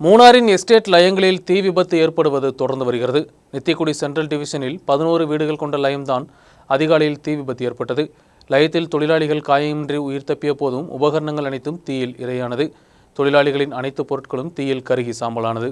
மூணாரின் estate லயங்களில் தீ விபத்து ஏற்படுவது தொடர்ந்து வருகிறது நித்திக்குடி சென்ட்ரல் டிவிஷனில் பதினோரு வீடுகள் கொண்ட லயம்தான் அதிகாலையில் தீ விபத்து ஏற்பட்டது லயத்தில் தொழிலாளிகள் காயமின்றி உயிர் தப்பிய போதும் உபகரணங்கள் அனைத்தும் தீயில் இரையானது தொழிலாளிகளின் அனைத்து பொருட்களும் தீயில் கருகி சாம்பலானது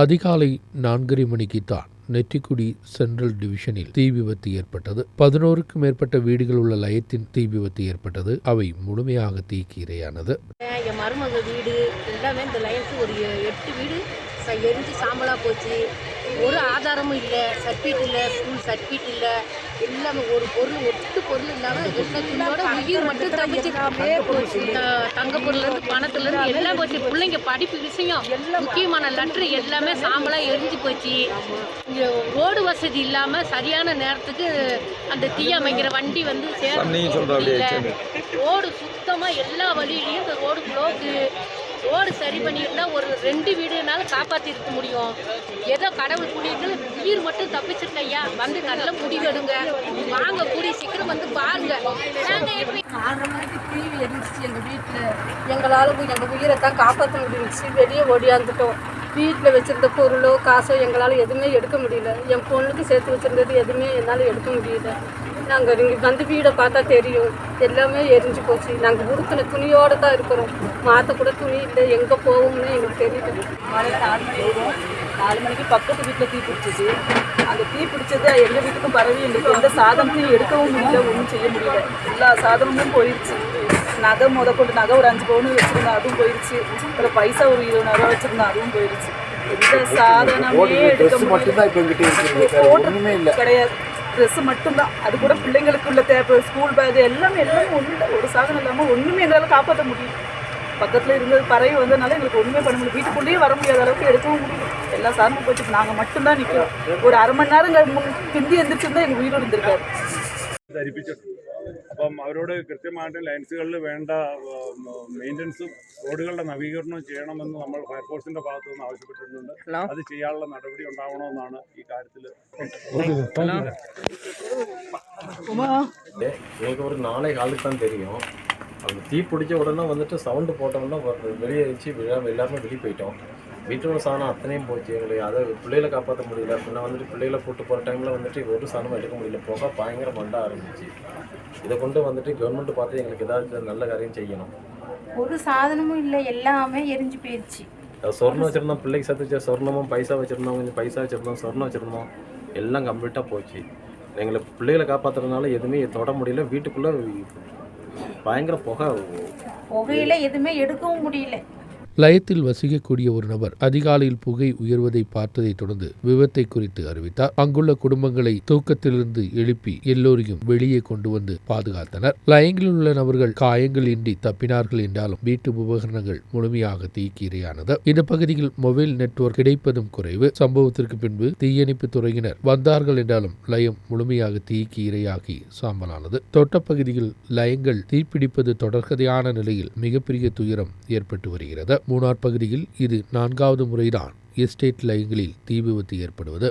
அதிகாலை நான்கரை மணிக்கு தான் நெற்றிக்குடி சென்ட்ரல் டிவிஷனில் தீ விபத்து ஏற்பட்டது. பதினோருக்கும் மேற்பட்ட வீடுகள் உள்ள லயத்தின் தீ விபத்து ஏற்பட்டது. அவை முழுமையாக தீக்கு இரையானது என் மருமக வீடு எல்லாமே இந்த லைனுக்கு ஒரு எட்டு வீடு. எரிஞ்சு சாம்பலாக போச்சு. ஒரு ஆதாரமும் இல்லை சர்டிஃபிகேட் இல்லை ஸ்கூல் சர்டிஃபிகேட் இல்லை. எல்லாமே ஒரு பொருள் ஒட்டு பொருள் இல்லாமல் உயிர் மட்டும் தப்பிச்சு தங்க பொருள்லேருந்து பணத்துலேருந்து எல்லாம் போச்சு. பிள்ளைங்க படிப்பு விஷயம். முக்கியமான லெட்ரு எல்லாமே சாம்பலாக எரிஞ்சு போச்சு. இங்க ரோடு வசதி இல்லாமல் சரியான நேரத்துக்கு அந்த தீ அமைக்கிற வண்டி வந்து சேர ரோடு சுத்தமாக எல்லா வழியிலையும் இந்த ரோடு ப்ளோக்கு ரோடு சரி பண்ணியிருந்தா ஒரு ரெண்டு வீடுனாலும் காப்பாற்றிருக்க முடியும். ஏதோ கடவுள் புண்ணியத்தில் உயிர் மட்டும் தப்பிச்சிருக்க ஐயா. வந்து நல்ல முடிவு எடுங்க வாங்க கூடி சீக்கிரம் வந்து பாருங்க. நாங்கள் எப்படி ஆறரை மணிக்கு எரிஞ்சிச்சு எங்கள் வீட்டில். எங்களால் எங்கள் உயிரை தான் காப்பாற்ற முடிஞ்சிச்சு வெளியே ஓடியாந்துட்டோம் வீட்டில் வச்சுருந்த பொருளோ காசோ எங்களால் எதுவுமே எடுக்க முடியல. என் பொண்ணுக்கு சேர்த்து வச்சுருந்தது எதுவுமே என்னால் எடுக்க முடியல. நாங்கள் இங்கே வந்து வீடை பார்த்தா தெரியும். எல்லாமே எரிஞ்சு போச்சு. நாங்கள் உடுத்தின துணியோடு தான் இருக்கிறோம். மாற்ற கூட துணி இல்லை. எங்கே போவோம்னு எங்களுக்கு தெரியல. காலையில் நாலு மணி வரும் நாலு மணிக்கு பக்கத்து வீட்டில் தீ பிடிச்சிச்சு அந்த தீ பிடிச்சது எங்கள் வீட்டுக்கும் பரவி எங்களுக்கு எந்த சாதனத்தையும் எடுக்கவும் முடியல ஒன்றும் செய்ய முடியல. எல்லா சாதனமும் போயிடுச்சு நகை முத கொண்டு நகை ஒரு அஞ்சு பவுன் வச்சுருந்தோம் அதுவும் போயிடுச்சு அப்புறம் பைசா ஒரு இருபதாயிரம் வச்சுருந்தோம் அதுவும் போயிடுச்சு எந்த சாதனமே எடுக்க முடியல. கிடையாது. ட்ரெஸ்ஸு மட்டும்தான். அது கூட பிள்ளைங்களுக்கு உள்ள தேவை ஸ்கூல் பேக் எல்லாமே எல்லாமே ஒன்றும் ஒரு சாதனம் இல்லாமல் ஒன்றுமே எங்களால் காப்பாற்ற முடியும் பக்கத்தில் இருந்தது பறவை வந்ததுனால எங்களுக்கு ஒன்றுமே பண்ண முடியல. வீட்டுக்குள்ளேயே வர முடியாத அளவுக்கு எடுக்கவும் முடியல. எல்லா சாதனமும் போச்சு நாங்கள் மட்டும்தான் நிற்கிறோம் ஒரு அரை மணி நேரம் முன் பிந்தி எழுந்திரிச்சிருந்தா எங்கள் உயிரோடு இருந்திருக்காரு. അവരോട് കൃത്യമായിട്ട് ലൈൻസുകളിൽ വേണ്ട മെയിൻ്റനൻസും റോഡുകളുടെ നവീകരണവും ചെയ്യണമെന്ന് നമ്മൾ ഫയർഫോഴ്സിന്റെ ഭാഗത്തു നിന്ന് ആവശ്യപ്പെട്ടിട്ടുണ്ട് അത് ചെയ്യാനുള്ള നടപടി ഉണ്ടാവണമെന്നാണ് ഈ കാര്യത്തിൽ எங்களுக்கு ஒரு நாளை காலுக்கு தான் தெரியும் அந்த தீ பிடிச்ச உடனே வந்துட்டு சவுண்டு போட்டோம்னா வ- வெளியே இருந்துச்சு விழாம எல்லாருமே வெளியே போயிட்டோம் வீட்டோட சாணம் அத்தனையும் போச்சு எங்களுக்கு. அதை பிள்ளைகளை காப்பாற்ற முடியல. பின்ன வந்துட்டு பிள்ளைகளை கூட்டு போகிற டைமில் வந்துட்டு ஒரு சாணமும் எடுக்க முடியல. புகை பயங்கர மண்ட ஆரம்பிச்சு இதை கொண்டு வந்துட்டு கவர்மெண்ட் பார்த்து எங்களுக்கு ஏதாச்சும் நல்ல காரியம் செய்யணும். ஒரு சாதனமும் இல்லை. எல்லாமே எரிஞ்சு போயிடுச்சு சொர்ணம் வச்சுருந்தோம். பிள்ளைக்கு சேர்த்து வச்ச சொர்ணமும் பைசா வச்சுருந்தோம். கொஞ்சம் பைசா வச்சுருந்தோம். சொர்ணம் வச்சுருந்தோம். எல்லாம் கம்ப்ளீட்டாக போச்சு. எங்களுக்கு பிள்ளைகளை காப்பாற்றுறதுனால எதுவுமே தொட முடியல. வீட்டுக்குள்ளே பயங்கர புகை. புகையில எதுவுமே எடுக்கவும் முடியல. லயத்தில் வசிக்கக்கூடிய ஒரு நபர் அதிகாலையில் புகை உயர்வதை பார்த்ததைத் தொடர்ந்து விபத்தை குறித்து அறிவித்தார். அங்குள்ள குடும்பங்களை தூக்கத்திலிருந்து எழுப்பி எல்லோரையும் வெளியே கொண்டு வந்து பாதுகாத்தனர். லயங்களில் உள்ள நபர்கள் காயங்கள் இன்றி தப்பினார்கள் என்றாலும் வீட்டு உபகரணங்கள் முழுமையாக தீக்கிரையானது. இந்த பகுதியில் மொபைல் நெட்வொர்க் கிடைப்பதும் குறைவு. சம்பவத்திற்கு பின்பு தீயணைப்பு துறையினர் வந்தார்கள் என்றாலும் லயம் முழுமையாக தீக்கு இரையாகி சாம்பலானது. தொட்ட பகுதியில் லயங்கள் தீப்பிடிப்பது தொடர்கதையான நிலையில் மிகப்பெரிய துயரம் ஏற்பட்டு வருகிறது. மூணார் பகுதியில் இது நான்காவது முறைதான் எஸ்டேட் லைன்களில் தீ விபத்து ஏற்படுவது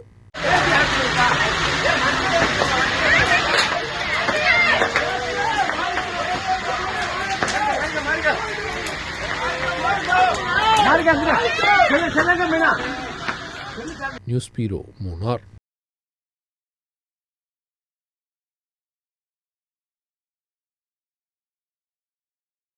நியூஸ் பீரோ மூணார்